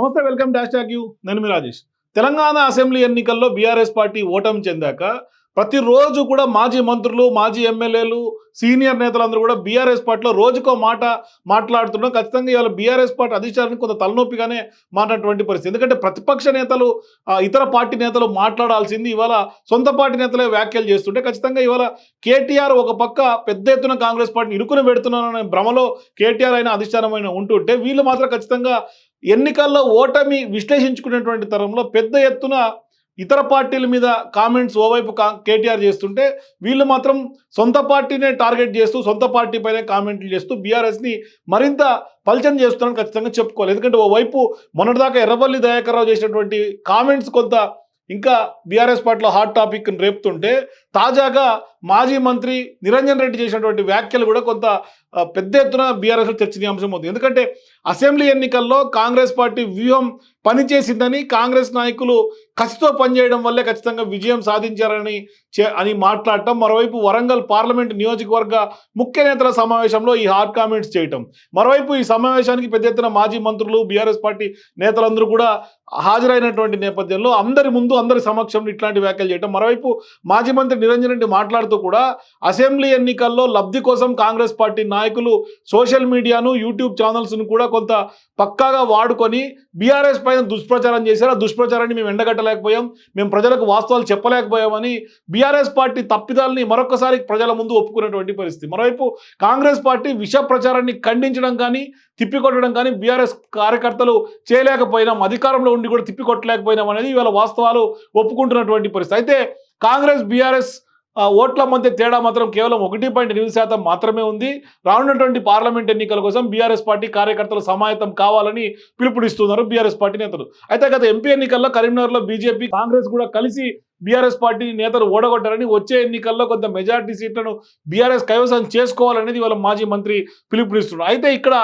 నమస్తే welcome dash talk you. నేను మీ రాజేష్. తెలంగాణ అసెంబ్లీ ఎన్నికల్లో బీఆర్ఎస్ పార్టీ ఓటమి చెందాక ప్రతిరోజు కూడా మాజీ మంత్రులు మాజీ ఎమ్మెల్యేలు సీనియర్ నేతలందరూ కూడా బీఆర్ఎస్ పార్టీలో రోజుకో మాట మాట్లాడుతున్నాం ఖచ్చితంగా ఇవాళ బీఆర్ఎస్ పార్టీ అధిష్టానానికి కొంత తలనొప్పిగానే మాట్లాడినటువంటి పరిస్థితి. ఎందుకంటే ప్రతిపక్ష నేతలు ఇతర పార్టీ నేతలు మాట్లాడాల్సింది ఇవాళ సొంత పార్టీ నేతలే వ్యాఖ్యలు చేస్తుంటే ఖచ్చితంగా ఇవాళ కేటీఆర్ ఒక పక్క పెద్ద ఎత్తున కాంగ్రెస్ పార్టీని ఇరుకుని పెడుతున్నారనే భ్రమలో కేటీఆర్ అయిన అధిష్టానమైన ఉంటుంటే వీళ్ళు మాత్రం ఖచ్చితంగా ఎన్నికల్లో ఓటమి విశ్లేషించుకునేటువంటి తరంలో పెద్ద ఎత్తున ఇతర పార్టీల మీద కామెంట్స్ ఓవైపు కా కేటీఆర్ చేస్తుంటే వీళ్ళు మాత్రం సొంత పార్టీనే టార్గెట్ చేస్తూ సొంత పార్టీ పైనే కామెంట్లు చేస్తూ బీఆర్ఎస్ని మరింత పల్చన చేస్తున్నారని ఖచ్చితంగా చెప్పుకోవాలి. ఎందుకంటే ఓవైపు మొన్నటిదాకా ఎర్రబల్లి దయాకర్ రావు చేసినటువంటి కామెంట్స్ కొంత ఇంకా బీఆర్ఎస్ పార్టీలో హాట్ టాపిక్ రేపుతుంటే తాజాగా మాజీ మంత్రి నిరంజన్ రెడ్డి చేసినటువంటి వ్యాఖ్యలు కూడా కొంత పెద్ద ఎత్తున బీఆర్ఎస్లో చర్చనీయాంశం అవుతుంది. ఎందుకంటే అసెంబ్లీ ఎన్నికల్లో కాంగ్రెస్ పార్టీ వ్యూహం పనిచేసిందని కాంగ్రెస్ నాయకులు కసితో పనిచేయడం వల్లే ఖచ్చితంగా విజయం సాధించారని చే- అని మాట్లాడటం. మరోవైపు వరంగల్ పార్లమెంట్ నియోజకవర్గ ముఖ్య నేతల సమావేశంలో ఈ హార్డ్ కామెంట్స్ చేయటం. మరోవైపు ఈ సమావేశానికి పెద్ద ఎత్తున మాజీ మంత్రులు బీఆర్ఎస్ పార్టీ నేతలందరూ కూడా హాజరైనటువంటి నేపథ్యంలో అందరి ముందు అందరి సమక్షంలో ఇట్లాంటి వ్యాఖ్యలు చేయటం. మరోవైపు మాజీ మంత్రి నిరంజన్ రెడ్డి మాట్లాడుతూ కూడా అసెంబ్లీ ఎన్నికల్లో లబ్ధి కోసం కాంగ్రెస్ పార్టీ నాయకులు సోషల్ మీడియాను యూట్యూబ్ ఛానల్స్ను కూడా కొంత పక్కాగా వాడుకొని బీఆర్ఎస్ పైన దుష్ప్రచారం చేశారు. ఆ దుష్ప్రచారాన్ని మేము ఎండగట్టలేకపోయాం. మేము ప్రజలకు వాస్తవాలు చెప్పలేకపోయామని బీఆర్ఎస్ పార్టీ తప్పిదాలని మరొకసారి ప్రజల ముందు ఒప్పుకున్నటువంటి పరిస్థితి. మరోవైపు కాంగ్రెస్ పార్టీ విష ప్రచారాన్ని ఖండించడం కానీ తిప్పికొట్టడం కానీ బీఆర్ఎస్ కార్యకర్తలు చేయలేకపోయినాం. అధికారంలో ఉండి కూడా తిప్పికొట్టలేకపోయినాం అనేది ఇవాళ వాస్తవాలు ఒప్పుకుంటున్నటువంటి పరిస్థితి. అయితే కాంగ్రెస్ బీఆర్ఎస్ ఓట్ల మధ్య తేడా మాత్రం కేవలం ఒకటి పాయింట్ ఎనిమిది శాతం మాత్రమే ఉంది. రానున్నటువంటి పార్లమెంట్ ఎన్నికల కోసం బీఆర్ఎస్ పార్టీ కార్యకర్తలు సమాయత్తం కావాలని పిలుపునిస్తున్నారు బీఆర్ఎస్ పార్టీ నేతలు. అయితే గత ఎంపీ ఎన్నికల్లో కరీంనగర్లో బీజేపీ కాంగ్రెస్ కూడా కలిసి బీఆర్ఎస్ పార్టీ నేతలు ఓడగొట్టారని వచ్చే ఎన్నికల్లో కొంత మెజార్టీ సీట్లను బీఆర్ఎస్ కైవసం చేసుకోవాలనేది వాళ్ళ మాజీ మంత్రి పిలుపునిస్తున్నారు. అయితే ఇక్కడ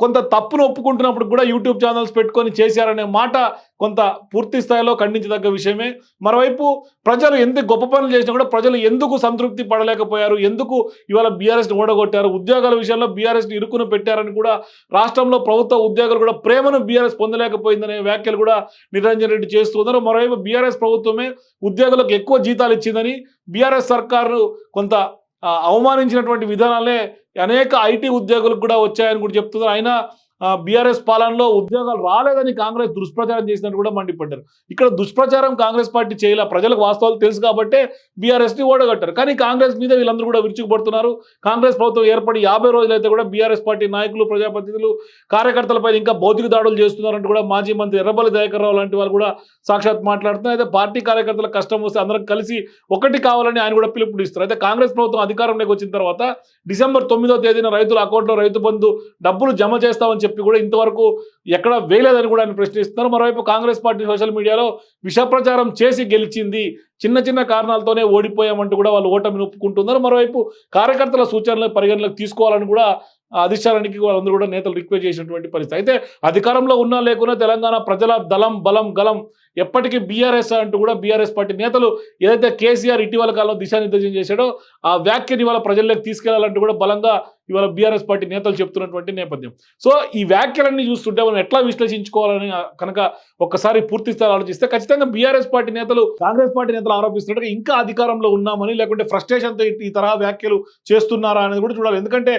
కొంత తప్పును ఒప్పుకుంటున్నప్పుడు కూడా యూట్యూబ్ ఛానల్స్ పెట్టుకొని చేశారనే మాట కొంత పూర్తి స్థాయిలో ఖండించదగ్గ విషయమే. మరోవైపు ప్రజలు ఎంత గొప్ప పనులు చేసినా కూడా ప్రజలు ఎందుకు సంతృప్తి పడలేకపోయారు? ఎందుకు ఇవాళ బీఆర్ఎస్ని ఓడగొట్టారు? ఉద్యోగాల విషయంలో బీఆర్ఎస్ని ఇరుకును పెట్టారని కూడా రాష్ట్రంలో ప్రభుత్వ ఉద్యోగులు కూడా ప్రేమను బీఆర్ఎస్ పొందలేకపోయిందనే వ్యాఖ్యలు కూడా నిరంజన్ రెడ్డి చేస్తున్నారు మరోవైపు బీఆర్ఎస్ ప్రభుత్వమే ఉద్యోగులకు ఎక్కువ జీతాలు ఇచ్చిందని బీఆర్ఎస్ సర్కారు కొంత అవమానించినటువంటి విధానాలే అనేక ఐటీ ఉద్యోగులకు కూడా వచ్చాయని కూడా చెప్తున్నారు. అయినా బీఆర్ఎస్ పాలనలో ఉద్యోగాలు రాలేదని కాంగ్రెస్ దుష్ప్రచారం చేసినట్టు కూడా మండిపడ్డారు. ఇక్కడ దుష్ప్రచారం కాంగ్రెస్ పార్టీ చేయాల ప్రజలకు వాస్తవాలు తెలుసు కాబట్టే బీఆర్ఎస్ని ఓడగట్టారు. కానీ కాంగ్రెస్ మీద వీళ్ళందరూ కూడా విరుచుకుపడుతున్నారు. కాంగ్రెస్ ప్రభుత్వం ఏర్పడి యాభై రోజులైతే కూడా బీఆర్ఎస్ పార్టీ నాయకులు ప్రజాప్రతినిధులు కార్యకర్తలపై ఇంకా భౌతిక దాడులు చేస్తున్నారంటూ కూడా మాజీ మంత్రి ఎర్రబల్లి దయాకర్ రావు లాంటి వాళ్ళు కూడా సాక్షాత్ మాట్లాడుతున్నారు. అయితే పార్టీ కార్యకర్తల కష్టం వస్తే అందరం కలిసి ఒకటి కావాలని ఆయన కూడా పిలుపునిస్తారు. అయితే కాంగ్రెస్ ప్రభుత్వం అధికారంలోకి వచ్చిన తర్వాత డిసెంబర్ తొమ్మిదో తేదీన రైతుల అకౌంట్లో రైతు బంధు డబ్బులు జమ చేస్తామని చెప్పి కూడా ఇంతవరకు ఎక్కడ వేయలేదని కూడా ఆయన ప్రశ్నిస్తున్నారు. మరోవైపు కాంగ్రెస్ పార్టీ సోషల్ మీడియాలో విష ప్రచారం చేసి గెలిచింది. చిన్న చిన్న కారణాలతోనే ఓడిపోయామంటూ కూడా వాళ్ళు ఓటమిని ఒప్పుకుంటున్నారు. మరోవైపు కార్యకర్తల సూచనలు పరిగణలోకి తీసుకోవాలని కూడా అధిష్టానానికి వాళ్ళందరూ కూడా నేతలు రిక్వెస్ట్ చేసినటువంటి పరిస్థితి. అయితే అధికారంలో ఉన్నా లేకున్నా తెలంగాణ ప్రజల దళం బలం గలం ఎప్పటికీ బీఆర్ఎస్ అంటూ కూడా బీఆర్ఎస్ పార్టీ నేతలు ఏదైతే కేసీఆర్ ఇటీవల కాలంలో దిశానిర్దేశం చేశాడో ఆ వ్యాఖ్యని ఇవాళ ప్రజల్లోకి తీసుకెళ్ళాలంటూ కూడా బలంగా ఇవాళ బీఆర్ఎస్ పార్టీ నేతలు చెప్తున్నటువంటి నేపథ్యం. సో ఈ వ్యాఖ్యలన్నీ చూస్తుంటే మనం ఎట్లా విశ్లేషించుకోవాలని కనుక ఒక్కసారి పూర్తి స్థాయి ఆలోచిస్తే ఖచ్చితంగా బీఆర్ఎస్ పార్టీ నేతలు కాంగ్రెస్ పార్టీ నేతలు ఆరోపిస్తున్నట్టుగా ఇంకా అధికారంలో ఉన్నామని లేకుంటే ఫ్రస్ట్రేషన్తో ఈ తరహా వ్యాఖ్యలు చేస్తున్నారా అనేది కూడా చూడాలి. ఎందుకంటే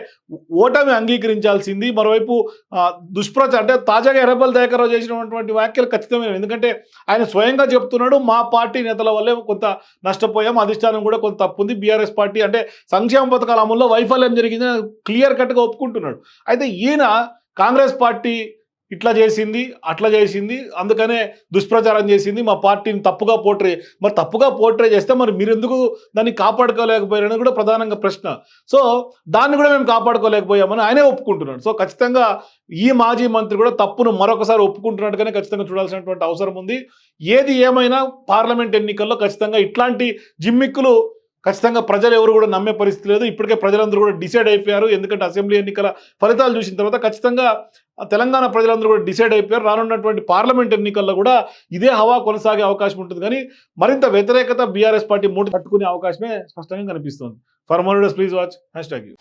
ఓటమి అంగీకరించాల్సింది మరోవైపు ఆ, దుష్ప్రచారం అంటే తాజాగా ఎర్రబల్ దయాకర్ చేసినటువంటి వ్యాఖ్యలు ఖచ్చితమే. ఎందుకంటే ఆయన స్వయంగా చెప్తున్నాడు మా పార్టీ నేతల వల్లే కొంత నష్టపోయాం అధిష్టానం కూడా కొంత తప్పు ఉంది బీఆర్ఎస్ పార్టీ అంటే సంక్షేమ పథకాల అమల్లో వైఫల్యం జరిగిందని క్లియర్ కట్గా ఒప్పుకుంటున్నాడు. అయితే ఈయన కాంగ్రెస్ పార్టీ ఇట్లా చేసింది అట్లా చేసింది అందుకనే దుష్ప్రచారం చేసింది మా పార్టీని తప్పుగా పోర్ట్రే మరి తప్పుగా పోర్ట్రే చేస్తే మరి మీరు ఎందుకు దాన్ని కాపాడుకోలేకపోయారని కూడా ప్రధానంగా ప్రశ్న. సో దాన్ని కూడా మేము కాపాడుకోలేకపోయామని ఆయనే ఒప్పుకుంటున్నాడు. సో ఖచ్చితంగా ఈ మాజీ మంత్రి కూడా తప్పును మరొకసారి ఒప్పుకుంటున్నట్టుగానే ఖచ్చితంగా చూడాల్సినటువంటి అవసరం ఉంది. ఏది ఏమైనా పార్లమెంట్ ఎన్నికల్లో ఖచ్చితంగా ఇట్లాంటి జిమ్మిక్కులు ఖచ్చితంగా ప్రజలు ఎవరు కూడా నమ్మే పరిస్థితి లేదు. ఇప్పటికే ప్రజలందరూ కూడా డిసైడ్ అయిపోయారు. ఎందుకంటే అసెంబ్లీ ఎన్నికల ఫలితాలు చూసిన తర్వాత ఖచ్చితంగా తెలంగాణ ప్రజలందరూ కూడా డిసైడ్ అయిపోయారు. రానున్నటువంటి పార్లమెంట్ ఎన్నికల్లో కూడా ఇదే హవా కొనసాగే అవకాశం ఉంటుంది. కానీ మరింత వ్యతిరేకత బీఆర్ఎస్ పార్టీ మూడు తట్టుకునే అవకాశమే స్పష్టంగా కనిపిస్తుంది. For more please watch hashtag you